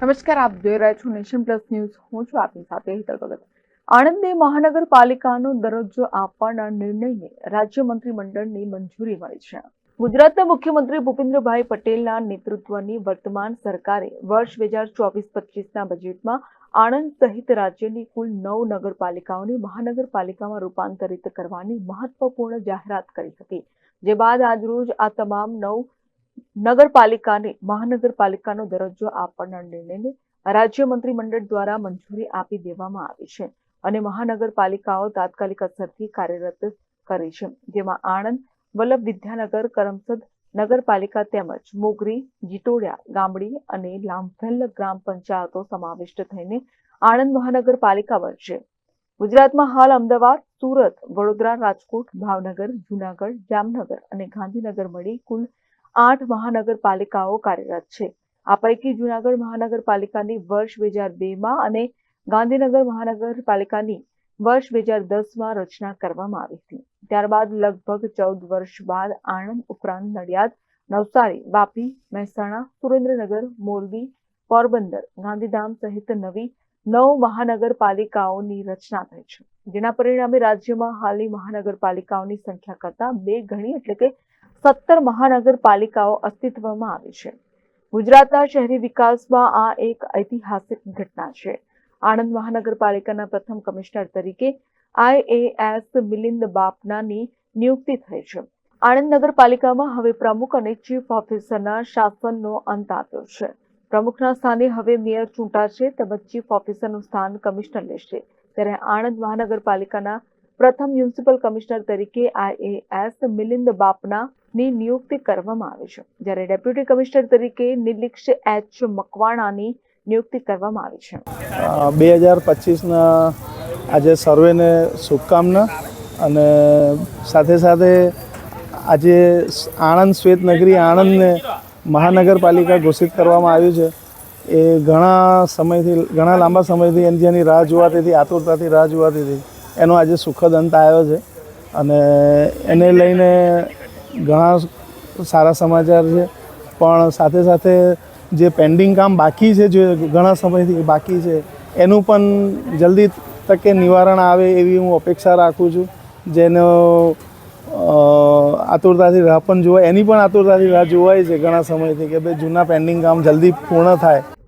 નમસ્કાર, આપ જોઈ રહ્યા છો નેશન પ્લસ ન્યૂઝ. હું છું આપની સાથે હિતલ ભગત. આણંદને મહાનગરપાલિકાનો દરજ્જો આપવાના નિર્ણયને રાજ્ય મંત્રીમંડળની મંજૂરી મળી છે. ગુજરાતના મુખ્યમંત્રી ભૂપેન્દ્રભાઈ પટેલના નેતૃત્વની વર્તમાન સરકારે વર્ષ બે હજાર ચોવીસ પચીસના બજેટમાં આણંદ સહિત રાજ્યની કુલ નવ નગરપાલિકાઓને મહાનગરપાલિકામાં રૂપાંતરિત કરવાની મહત્વપૂર્ણ જાહેરાત કરી હતી. જે બાદ આજરોજ આ તમામ નવ નગરપાલિકાને, મહાનગરપાલિકાનો દરજ્જો આપવાના નિર્ણયને રાજ્ય મંત્રીમંડળ દ્વારા મંજૂરી આપી દેવામાં આવી છે અને મહાનગરપાલિકાઓ તાત્કાલિક અસરથી કાર્યરત કરી છે. જેમાં આણંદ, વલ્લભ વિદ્યાનગર, કરમસદ નગરપાલિકા તેમજ મોગરી, જીટોડિયા, ગામડી અને લાંભેલ ગ્રામ પંચાયતો સમાવિષ્ટ થઈને આણંદ મહાનગરપાલિકા બનશે. ગુજરાતમાં હાલ અમદાવાદ, સુરત, વડોદરા, રાજકોટ, ભાવનગર, જુનાગઢ, જામનગર અને ગાંધીનગર મળી કુલ આઠ મહાનગરપાલિકાઓ કાર્યરત છે. આ પૈકી જૂનાગઢ મહાનગરપાલિકાની વર્ષ બે હજાર બેમાં અને ગાંધીનગર મહાનગરપાલિકાની વર્ષ બે હજાર દસમાં રચના કરવામાં આવી હતી. ત્યારબાદ લગભગ ચૌદ વર્ષ બાદ આણંદ ઉપરાંત નડિયાદ, નવસારી, વાપી, મહેસાણા, સુરેન્દ્રનગર, મોરબી, પોરબંદર, ગાંધીધામ સહિત નવી નવ મહાનગરપાલિકાઓની રચના થઈ છે. જેના પરિણામે રાજ્યમાં હાલની મહાનગરપાલિકાઓની સંખ્યા કરતાં બે ગણી એટલે કે સત્તર મહાનગરપાલિકાઓ અસ્તિત્વમાં આવી છે. ગુજરાતના શહેરી વિકાસમાં આ એક ઐતિહાસિક ઘટના છે. આણંદ મહાનગરપાલિકાના પ્રથમ કમિશનર તરીકે આઈએએસ મિલિંદ બાપનાની નિયુક્તિ થઈ છે. આણંદ નગરપાલિકામાં હવે પ્રમુખ અને ચીફ ઓફિસરના શાસનનો અંત આવ્યો છે. પ્રમુખના સ્થાને હવે મેયર ચૂંટાશે તેમજ ચીફ ઓફિસરનું સ્થાન કમિશનર લેશે. ત્યારે આણંદ મહાનગરપાલિકાના પ્રથમ મ્યુનિસિપલ કમિશનર તરીકે આઈએએસ મિલિંદ બાપનાની નિયુક્તિ કરવામાં આવી છે. જ્યારે ડેપ્યુટી કમિશનર તરીકે નિલીક્ષ એચ મકવાણાની નિયુક્તિ કરવામાં આવી છે. બે હજાર પચીસના આજે સર્વેને શુભકામના અને સાથે સાથે આજે આણંદ શ્વેતનગરી આણંદને મહાનગરપાલિકા ઘોષિત કરવામાં આવ્યું છે. એ ઘણા સમયથી, ઘણા લાંબા સમયથી એની જેની રાહ જોવાતી હતી આતુરતાથી રાહ જોવાતી હતી એનો આજે સુખદ અંત આવ્યો છે. અને એને લઈને ઘણા સારા સમાચાર છે. પણ સાથે સાથે જે પેન્ડિંગ કામ બાકી છે, જે ઘણા સમયથી બાકી છે, એનું પણ જલ્દી તકે નિવારણ આવે એવી હું અપેક્ષા રાખું છું. જેનો આતુરતાથી રાહ પણ જોવાય, એની પણ આતુરતાથી રાહ જોવાય છે ઘણા સમયથી કે ભાઈ જૂના પેન્ડિંગ કામ જલ્દી પૂર્ણ થાય.